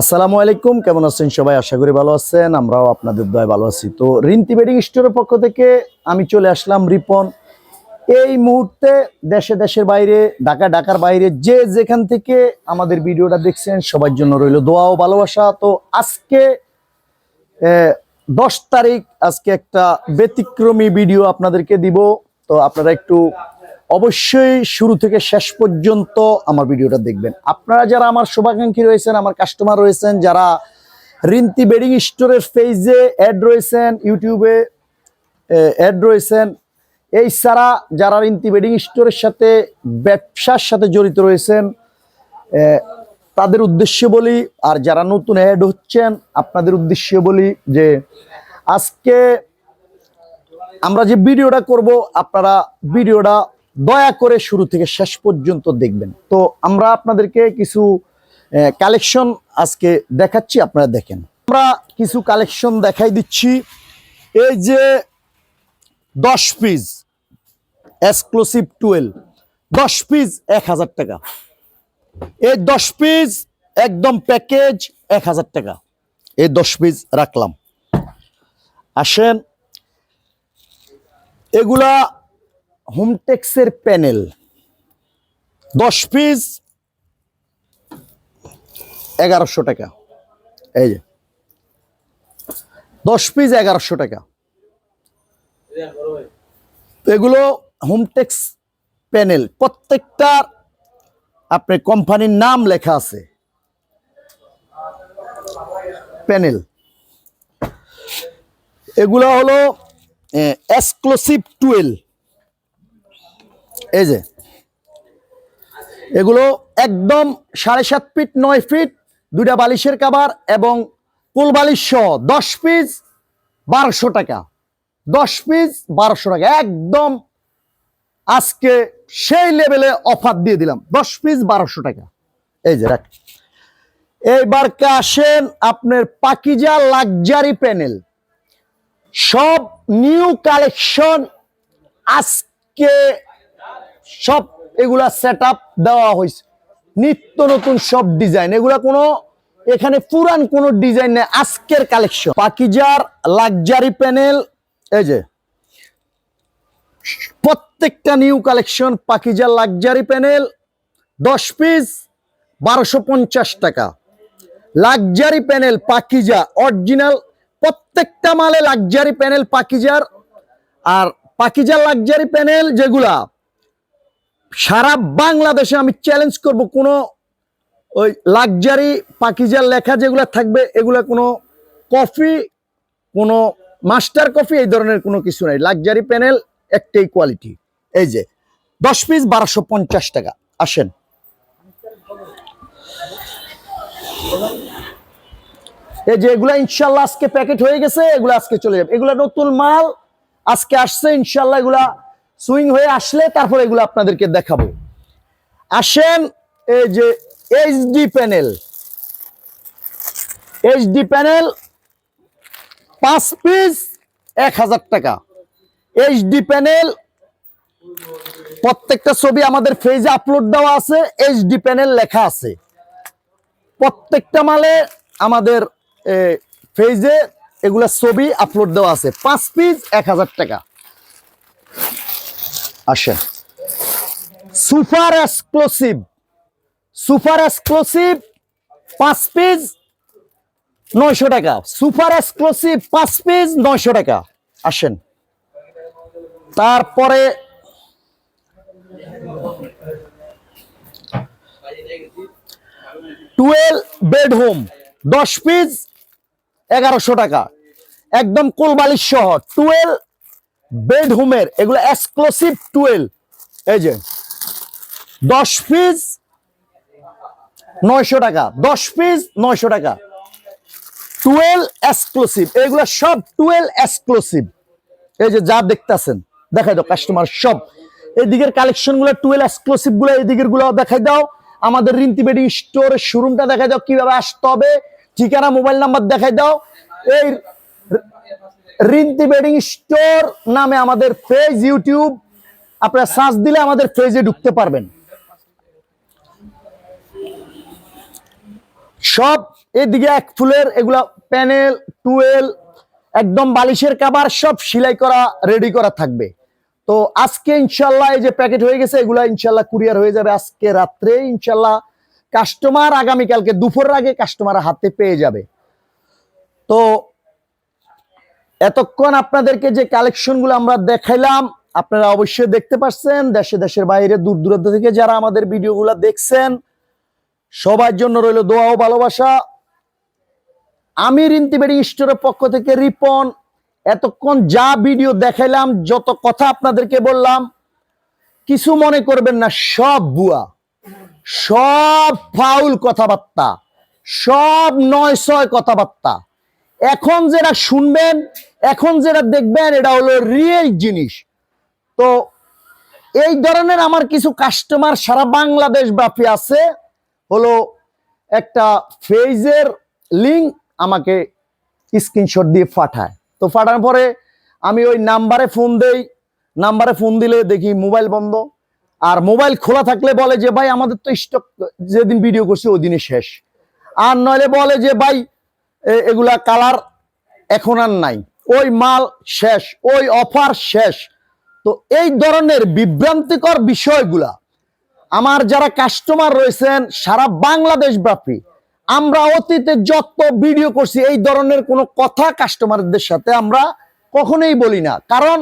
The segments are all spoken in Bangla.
আসসালামু আলাইকুম, কেমন আছেন সবাই? আশা করি ভালো আছেন, আমরাও আপনাদের দয় ভালো আছি। তো রিন্তি বেডিং স্টোরের পক্ষ থেকে আমি চলে আসলাম রিপন। এই মুহূর্তে দেশে দেশের বাইরে, ঢাকা, ঢাকার বাইরে, যে যেখান থেকে আমাদের ভিডিওটা দেখছেন, সবার জন্য রইল দোয়া ও ভালোবাসা। তো আজকে দশ তারিখ, আজকে একটা ব্যতিক্রমী ভিডিও আপনাদেরকে দিব। তো আপনারা একটু অবশ্যই শুরু থেকে শেষ পর্যন্ত আমার ভিডিওটা দেখবেন। আপনারা যারা আমার শুভাকাঙ্ক্ষী রয়েছেন, আমার কাস্টমার রয়েছেন, যারা রিন্তি বেডিং স্টোরের পেজে অ্যাড রয়েছেন ইউটিউবে অ্যাড রয়েছেন, এই ছাড়া যারা রিন্তি বেডিং স্টোরের সাথে, ব্যবসার সাথে জড়িত রয়েছেন তাদের উদ্দেশ্য বলি, আর যারা নতুন অ্যাড হচ্ছেন, আপনাদের উদ্দেশ্য বলি যে, আজকে আমরা যে ভিডিওটা করব, আপনারা ভিডিওটা দয়া করে শুরু থেকে শেষ পর্যন্ত দেখবেন। তো আমরা আপনাদেরকে কিছু কালেকশন আজকে দেখাচ্ছি, আপনারা দেখেন। আমরা কিছু কালেকশন দেখাই দিচ্ছি। এই যে দশ পিস এক্সক্লুসিভ টুয়েলভ দশ পিস এক হাজার টাকা। এই দশ পিস একদম প্যাকেজ এক হাজার টাকা। এই দশ পিস রাখলাম। আসেন, এগুলা হোমটেক্সের প্যানেল। দশ পিস, এগারোশো টাকা। এই যে। দশ পিস, এগারোশো টাকা। এগুলো হোমটেক্স প্যানেল। প্রত্যেকটার আপনার কোম্পানির নাম লেখা আছে। প্যানেল। এগুলো হলো এক্সক্লুসিভ টুয়েল এই যে। এগুলো একদম সাড়ে সাত ফিট, নয় ফিট, দুইটা বালিশের কাবার এবং কুল বালিশ দশ পিস বারোশো টাকা। দশ পিস বারোশো টাকা। একদম আজকে সেই লেভেলে অফার দিয়ে দিলাম। দশ পিস বারোশো টাকা। এই যে, রাখ। এইবারকে আসেন আপনার পাকিজা লাক্সারি প্যানেল। সব নিউ কালেকশন আজকে সব এগুলা সেট দেওয়া হয়েছে। নিত্য নতুন সব ডিজাইন এগুলা কোনো, এখানে পুরান কোনো ডিজাইন নেই। আজকের কালেকশন পাকিজার লাক্সারি প্যানেল এই যে, প্রত্যেকটা নিউ কালেকশন পাকিজার লাক্সারি প্যানেল দশ পিস বারোশো পঞ্চাশ টাকা। লাক্সারি প্যানেল পাকিজা অরিজিনাল প্রত্যেকটা মালে লাক্সারি প্যানেল পাকিজার। আর পাকিজার লাক্সারি প্যানেল যেগুলা সারা বাংলাদেশে আমি চ্যালেঞ্জ করব কোনো ওই লাক্সারি পাকিজার লেখা যেগুলা থাকবে, এগুলা কোনো কফি কোনো মাস্টার কফি এই ধরনের কোনো কিছু নাই। লাক্সারি প্যানেল একটাই কোয়ালিটি এই যে, দশ পিস বারোশো পঞ্চাশ টাকা। আসেন। এই যে এগুলা ইনশাল্লাহ আজকে প্যাকেট হয়ে গেছে, এগুলো আজকে চলে যাবে। এগুলা নতুন মাল, আজকে আসছে, ইনশাল্লাহ এগুলা সুইং হয়ে আসলে তারপর এগুলো আপনাদেরকে দেখাবো। আসেন এই যে এইচডি প্যানেল। এইচডি প্যানেল পাঁচ পিস এক হাজার টাকা। এইচডি প্যানেল প্রত্যেকটা ছবি আমাদের ফেজে আপলোড দেওয়া আছে, এইচডি প্যানেল লেখা আছে। প্রত্যেকটা মালে আমাদের ফেজে এগুলা ছবি আপলোড দেওয়া আছে। পাঁচ পিস এক হাজার টাকা। আসে। Super exclusive. সুপার এক্সক্লুসিভ পাঁচ পিস নয়শো টাকা। সুপার এক্সক্লুসিভ পাঁচ পিস নয়শো টাকা। আসেন। তারপরে টুয়েলভ বেডরুম, দশ পিস এগারোশো টাকা। একদম কোলবালিশ সহ টুয়েলভ বেডরুমের, এগুলো এক্সক্লুসিভ টুয়েলভ এই যে, দশ পিস নয়শো টাকা। দশ পিস নয়শো টাকা। টুয়েলভ এক্সক্লুসিভ এগুলো সব টুয়েলভ এক্সক্লুসিভ এই যে, যা দেখতেছেন, দেখাই দাও কাস্টমার সব। এদিকের কালেকশনগুলো টুয়েলভ এক্সক্লুসিভগুলো, এদিকেরগুলো দেখাই দাও। আমাদের রিন্তি বেডিং স্টোর শোরুমটা দেখাই দাও কীভাবে আসতে হবে। ঠিকানা মোবাইল নাম্বার দেখাই দাও। এই রিন্তি বেডিং স্টোর নামে আমাদের পেজ ইউটিউব। আপনারা সার্চ দিলে আমাদের পেজে ঢুকতে পারবেন। সব এদিকে এক ফুলের, এগুলা প্যানেল, টুয়েল, একদম বালিশের কাবার, সব সেলাই করা, রেডি করা থাকবে। তো আজকে ইনশাল্লাহ এই যে প্যাকেট হয়ে গেছে, এগুলা ইনশাল্লাহ কুরিয়ার হয়ে যাবে আজকে রাত্রে। ইনশাল্লাহ কাস্টমার আগামীকালকে, দুপুরের আগে কাস্টমার হাতে পেয়ে যাবে। তো এতক্ষণ আপনাদেরকে যে কালেকশনগুলো আমরা দেখাইলাম, আপনারা অবশ্যই দেখতে পাচ্ছেন দেশে, দেশের বাইরে, দূর দূরান্ত থেকে যারা আমাদের ভিডিওগুলো দেখছেন, সবার জন্য রইল দোয়া ও ভালোবাসা। আমি রিন্তি স্টোরের পক্ষ থেকে রিপন, এতক্ষণ যা ভিডিও দেখাইলাম, যত কথা আপনাদেরকে বললাম, কিছু মনে করবেন না, সব বুয়া সব ফাউল কথাবার্তা, সব নয় ছয় কথাবার্তা। এখন যেটা শুনবেন এখন যেটা দেখবেন, এটা হলো রিয়েল জিনিস। তো এই ধরনের আমার কিছু কাস্টমার সারা বাংলাদেশ ব্যাপী আছে, হলো একটা ফেজের লিঙ্ক আমাকে স্ক্রিনশট দিয়ে পাঠায়। তো পাঠানোর পরে আমি ওই নাম্বারে ফোন দেই নাম্বারে ফোন দিলে দেখি মোবাইল বন্ধ। আর মোবাইল খোলা থাকলে বলে যে, ভাই, আমাদের তো স্টক যেদিন ভিডিও করছি, ওই দিনই শেষ। আর নইলে বলে যে, ভাই এগুলা কালার এখন আর নাই। ওই মাল শেষ, ওই অফার শেষ। তো এই ধরনের বিভ্রান্তিকর বিষয়গুলা আমার যারা কাস্টমার রয়েছেন, সারা বাংলাদেশ ব্যাপী, আমরা অতীতে যত ভিডিও করছি, এই ধরনের কোনো কথা কাস্টমারদের সাথে আমরা কখনোই বলি না। কারণ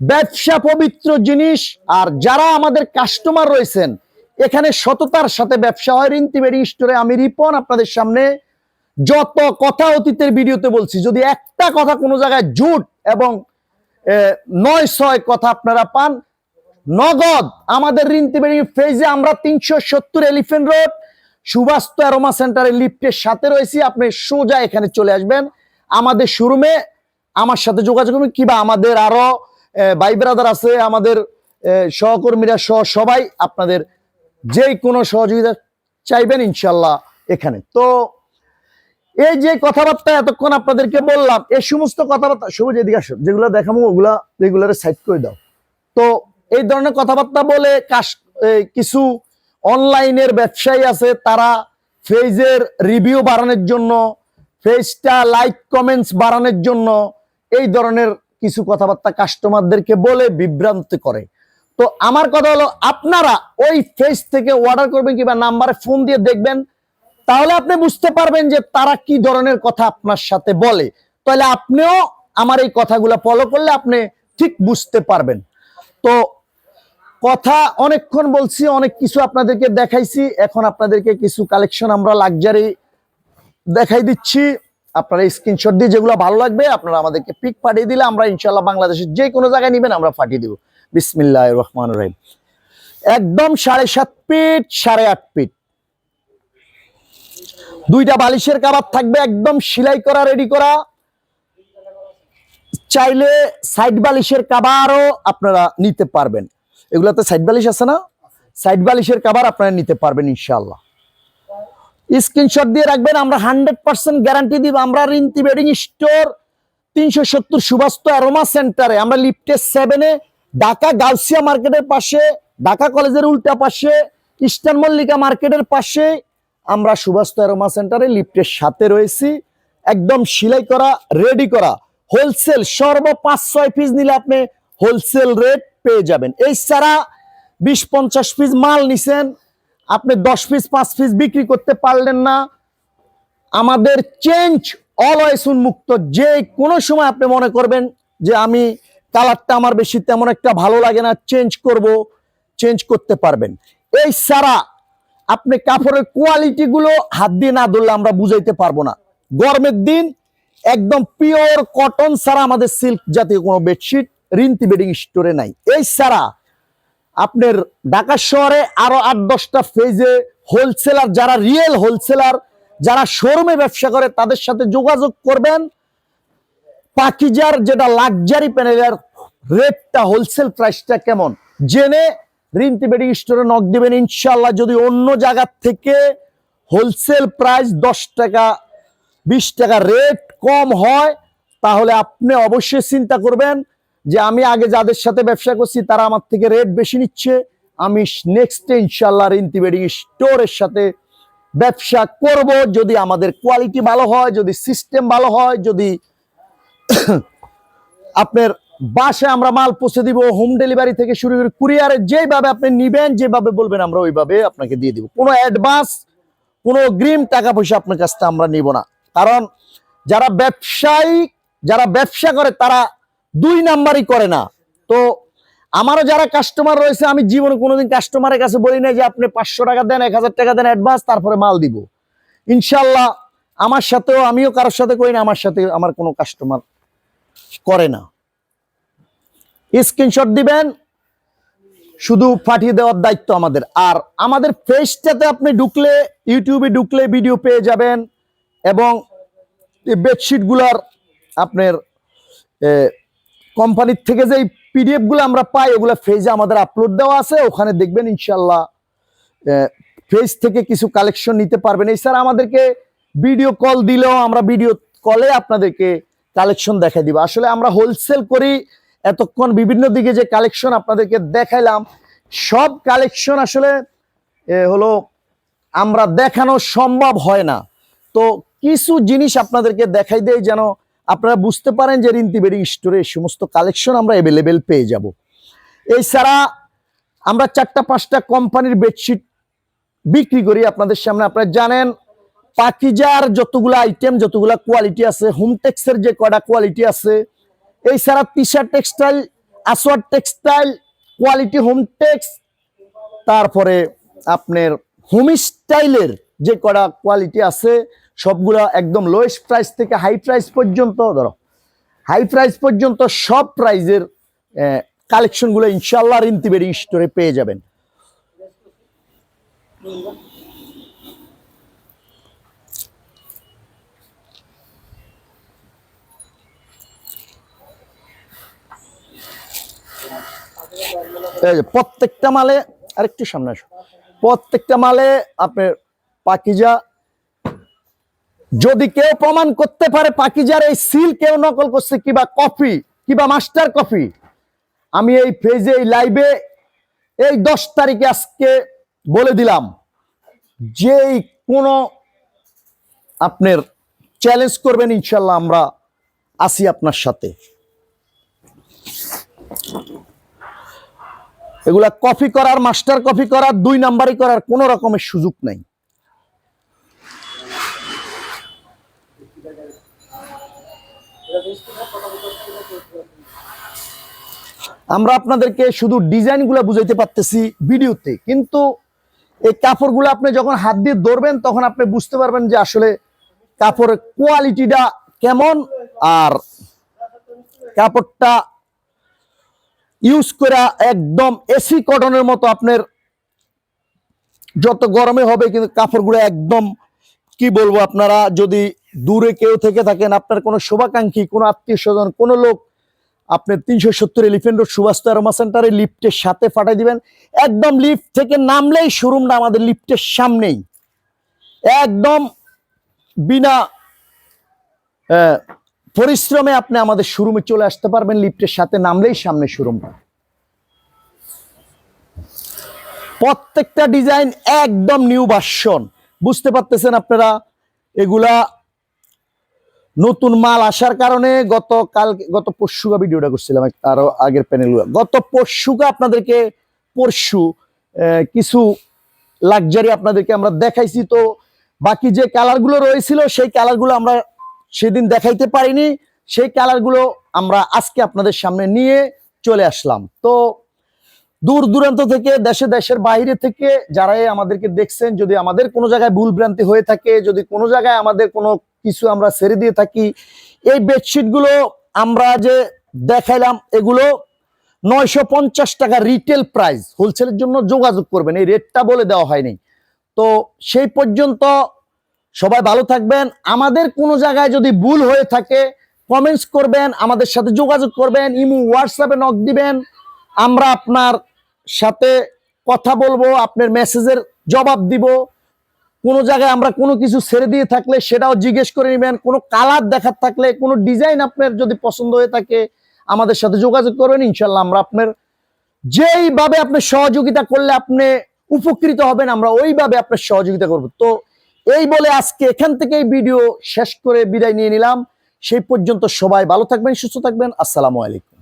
ব্যবসা পবিত্র জিনিস, আর যারা আমাদের কাস্টমার রয়েছেন, এখানে সততার সাথে ব্যবসা হয়। রিন্তিবেরি স্টোরে আমি রিপন আপনাদের সামনে যত কথা অতীতের ভিডিওতে বলছি, যদি একটা কথা কোনো জায়গায় জুট এবং নয় ছয় কথা আপনারা পান, নগদ আমাদের রিন্তিবেরি ফেজে আমরা তিনশো সত্তর এলিফেন্ট রোড, সুবাস্ত অ্যারোমা সেন্টারের লিফটের সাথে রয়েছি, আপনি সোজা এখানে চলে আসবেন। আমাদের শোরুমে আমার সাথে যোগাযোগ করবেন কিংবা আমাদের আরও ভাই ব্রাদার আছে, আমাদের সহকর্মীরা সহ সবাই আপনাদের যে কোনো সহযোগিতা চাইবেন ইনশাল্লাহ এখানে। তো এই যে কথাবার্তা এতক্ষণ আপনাদেরকে বললাম, এই সমস্ত কথাবার্তা সবুজ এদিকে আসো, যেগুলো দেখাবো ওগুলা রেগুলারে সাইড করে দাও। তো এই ধরনের কথাবার্তা বলে এই কিছু অনলাইনের ব্যবসায়ী আছে, তারা ফেজের রিভিউ বাড়ানোর জন্য, ফেজটা লাইক কমেন্টস বাড়ানোর জন্য এই ধরনের কিছু কথাবার্তা কাস্টমারদেরকে বলে বিভ্রান্ত করে। তো আমার কথা হলো, আপনারা ওই ফেজ থেকে অর্ডার করবেন কিংবা নাম্বারে ফোন দিয়ে দেখবেন তাহলে আপনি বুঝতে পারবেন যে তারা কি ধরনের কথা আপনার সাথে বলে। তাহলে আপনিও আমার এই কথাগুলো ফলো করলে আপনি ঠিক বুঝতে পারবেন। তো কথা অনেকক্ষণ বলছি, অনেক কিছু আপনাদেরকে দেখাইছি। এখন আপনাদেরকে কিছু কালেকশন আমরা লাক্সারি দেখাই দিচ্ছি। আপনারা স্ক্রিনশট দিয়ে যেগুলো ভালো লাগবে, আপনারা আমাদেরকে পিক পাঠিয়ে দিলে আমরা ইনশাল্লাহ বাংলাদেশের যে কোনো জায়গায় নেবেন, আমরা পাঠিয়ে দিব। বিসমিল্লাহ রহমান রহিম। একদম সাড়ে সাত ফিট সাড়ে আট ফিট দুইটা বালিশের কাবার থাকবে, একদম সেলাই করা রেডি করা। চাইলে সাইড বালিশের কাবারও আপনারা নিতে পারবেন। এগুলাতে সাইড বালিশ আছে না? সাইড বালিশের কাবার আপনারা নিতে পারবেন ইনশাল্লাহ স্ক্রিনশট দিয়ে রাখবেন, আমরা হান্ড্রেড পার্সেন্ট গ্যারান্টি দিব। আমরা রিন্তি বেডিং স্টোর তিনশো সত্তর সুবাস্ত অ্যারোমা সেন্টারে আমরা লিফটের সেভেনে ঢাকা গাউসিয়া মার্কেটের পাশে, ঢাকা কলেজের উল্টা পাশে ইস্টার্ন মল্লিকা মার্কেটের পাশে আমরা সুবাস্ত অ্যারোমা সেন্টারে লিফটের সাথে রয়েছি। একদম সিলাই করা রেডি করা হোলসেল সর্ব পাঁচ ছয় পিস নিলে আপনি হোলসেল রেট পেয়ে যাবেন। এই ছাড়া বিশ পঞ্চাশ পিস মাল নিছেন, আপনি দশ পিস পাঁচ পিস বিক্রি করতে পারলেন না। আমাদের চেঞ্জ অলওয়েজ উন্মুক্ত। যে কোনো সময় আপনি মনে করবেন যে আমি কালারটা আমার বেশি তেমন একটা ভালো লাগে না চেঞ্জ করব চেঞ্জ করতে পারবেন। এই সারা আপনি কাপড়ের কোয়ালিটি গুলো হাত দিয়ে না ধরলে আমরা বুঝাইতে পারব না। গরমের দিন একদম পিওর কটন ছাড়া আমাদের সিল্ক জাতীয় কোনো বেডশিট রিন্তি বেডিং স্টোরে নাই। এই সারা আপনার ঢাকা শহরে আরও আট দশটা ফেজে হোলসেলার যারা রিয়েল হোলসেলার যারা শোরুমে ব্যবসা করে, তাদের সাথে যোগাযোগ করবেন। পাকিজার যেটা লাক্সারি প্যানেলের রেটটা হোলসেল প্রাইসটা কেমন? জেনে রিন্তি বেডিং স্টোরে নক দিবেন ইনশাল্লাহ যদি অন্য জায়গার থেকে হোলসেল প্রাইস দশ টাকা, বিশ টাকা রেট কম হয়, তাহলে আপনি অবশ্যই চিন্তা করবেন যে আমি আগে যাদের সাথে ব্যবসা করছি, তারা আমার থেকে রেট বেশি নিচ্ছে। আমি নেক্সট ইনশাল্লাহ রিন্তি বেডিং স্টোরের সাথে ব্যবসা করব। যদি আমাদের কোয়ালিটি ভালো হয়, যদি সিস্টেম ভালো হয়, যদি আপনার বাসায় আমরা মাল পৌঁছে দিব হোম ডেলিভারি থেকে শুরু করে কুরিয়ারে যেভাবে আপনি নিবেন, যেভাবে বলবেন আমরা ওইভাবে আপনাকে দিয়ে দিব। কোনো অ্যাডভান্স কোনো অগ্রিম টাকা পয়সা আপনার কাছ থেকে আমরা নিব না। কারণ যারা ব্যবসায়ী, যারা ব্যবসা করে, তারা দুই নাম্বারই করে না। তো আমারও যারা কাস্টমার রয়েছে, আমি জীবনে কোনোদিন কাস্টমারের কাছে বলি না যে আপনি পাঁচশো টাকা দেন, এক হাজার টাকা দেন অ্যাডভান্স তারপরে মাল দিব। ইনশাল্লাহ আমার সাথেও, আমিও কারোর সাথে করি না, আমার সাথে আমার কোনো কাস্টমার করে না। স্ক্রিনশট দিবেন। শুধু পাঠিয়ে দেওয়ার দায়িত্ব আমাদের। আর আমাদের পেজটাতে আপনি ঢুকলে, ইউটিউবে ঢুকলে ভিডিও পেয়ে যাবেন এবং বেডশিটগুলার আপনার কোম্পানির থেকে যে পিডিএফগুলো আমরা পাই, ওগুলো ফেজে আমাদের আপলোড দেওয়া আছে। ওখানে দেখবেন ইনশাল্লাহ ফেজ থেকে কিছু কালেকশন নিতে পারবেন। এছাড়া আমাদেরকে ভিডিও কল দিলেও আমরা ভিডিও কলে আপনাদেরকে কালেকশন দেখাই দিব। আসলে আমরা হোলসেল করি এতক্ষণ বিভিন্ন দিকে যে কালেকশন আপনাদেরকে দেখাইলাম, সব কালেকশন আসলে হলো আমরা দেখানো সম্ভব হয় না। তো কিছু জিনিস আপনাদেরকে দেখাই দেয় যেন আপনারা বুঝতে পারেন যে রিন্তি বেডিং স্টোরে এই সমস্ত কালেকশন আমরা অ্যাভেলেবেল পেয়ে যাব। এছাড়া আমরা চারটা পাঁচটা কোম্পানির বেডশিট বিক্রি করি, আপনাদের সামনে আপনারা জানেন, পাকিজার যতগুলো আইটেম যতগুলো কোয়ালিটি আছে হোমটেক্সের যে কটা কোয়ালিটি আছে এছাড়া তিশার textile Aswar textile quality hometex তারপরে আপনার হোম স্টাইলের যে কটা কোয়ালিটি আছে, সবগুলো একদম লোয়েস্ট প্রাইস থেকে হাই প্রাইস পর্যন্ত, ধরো হাই প্রাইস পর্যন্ত সব প্রাইজের কালেকশনগুলো ইনশাল্লাহ রিন্তিবেরি স্টোরে পেয়ে যাবেন। এই যে প্রত্যেকটা মালে আরেকটু সামনে আসো। প্রত্যেকটা মালে আপনার পাকিজা, যদি কেউ প্রমাণ করতে পারে পাকিজার এই সিল কেউ নকল করছে কিবা কপি, কিবা মাস্টার কপি, আমি এই ফেজে এই লাইভে এই দশ তারিখে আজকে বলে দিলাম, যেই কোনো আপনার চ্যালেঞ্জ করবেন, ইনশাল্লাহ আমরা আসি আপনার সাথে। এগুলা কপি করার, মাস্টার কপি করার, দুই নাম্বারই করার কোনো রকমের সুযোগ নাই। আমরা আপনাদেরকে শুধু ডিজাইনগুলো বুঝাইতে পারতেছি ভিডিওতে, কিন্তু এই কাপড়গুলো আপনি যখন হাত দিয়ে ধরবেন, তখন আপনি বুঝতে পারবেন যে আসলে কাপড়ের কোয়ালিটিটা কেমন আর কাপড়টা ইউজ করা একদম এসি কটনের মতো আপনার যত গরমে হবে কিন্তু কাপড়গুলো একদম, কি বলব আপনারা, যদি দূরে কেউ থেকে থাকেন, আপনার কোনো শুভাকাঙ্ক্ষী, কোনো আত্মীয় স্বজন, কোনো লোক আপনার তিনশো সত্তর এলিফেন্ট রোড সুভাষ আরোমা সেন্টারে লিফটের সাথে পাঠাই দিবেন। একদম লিফট থেকে নামলেই শোরুমটা আমাদের লিফটের সামনেই। একদম বিনা পরিশ্রমে আপনি আমাদের শোরুমে চলে আসতে পারবেন, লিফটের সাথে নামলেই সামনে শোরুমটা প্রত্যেকটা ডিজাইন একদম নিউ ভার্সন। বুঝতে পারতেছেন আপনারা? এগুলা নতুন মাল আসার কারণে গত কাল, গত পরশুকা ভিডিওটা করছিলাম, আরও আগের প্যানেলগুলো গত পরশুকা আপনাদেরকে, পরশু কিছু লাক্সারি আপনাদেরকে আমরা দেখাইছি। তো বাকি যে কালারগুলো রয়েছিল, সেই কালারগুলো আমরা সেদিন দেখাইতে পারিনি। সেই কালারগুলো আমরা আজকে আপনাদের সামনে নিয়ে চলে আসলাম। তো দূর দূরান্ত থেকে, দেশে দেশের বাইরে থেকে যারাই আমাদেরকে দেখছেন, যদি আমাদের কোনো জায়গায় ভুল ভ্রান্তি হয়ে থাকে, যদি কোনো জায়গায় আমাদের কোনো কিছু আমরা ছেড়ে দিয়ে থাকি, এই বেডশিটগুলো আমরা যে দেখাইলাম, এগুলো নয়শো পঞ্চাশ টাকা রিটেল প্রাইস হোলসেলের জন্য যোগাযোগ করবেন, এই রেটটা বলে দেওয়া হয়নি। তো সেই পর্যন্ত সবাই ভালো থাকবেন। আমাদের কোনো জায়গায় যদি ভুল হয়ে থাকে কমেন্টস করবেন, আমাদের সাথে যোগাযোগ করবেন, ইমু হোয়াটসঅ্যাপে নক দিবেন। আমরা আপনার সাথে কথা বলব, আপনার মেসেজের জবাব দিব। কোনো জায়গায় আমরা কোনো কিছু ছেড়ে দিয়ে থাকলে সেটাও জিজ্ঞেস করে নেবেন। কোনো কালার দেখার থাকলে, কোনো ডিজাইন আপনার যদি পছন্দ হয়ে থাকে, আমাদের সাথে যোগাযোগ করবেন। ইনশাল্লাহ আমরা আপনার যেইভাবে আপনি সহযোগিতা করলে আপনি উপকৃত হবেন, আমরা ওইভাবে আপনার সহযোগিতা করব। তো এই বলে আজকে এখান থেকেই ভিডিও শেষ করে বিদায় নিয়ে নিলাম। সেই পর্যন্ত সবাই ভালো থাকবেন, সুস্থ থাকবেন। আসসালামু আলাইকুম।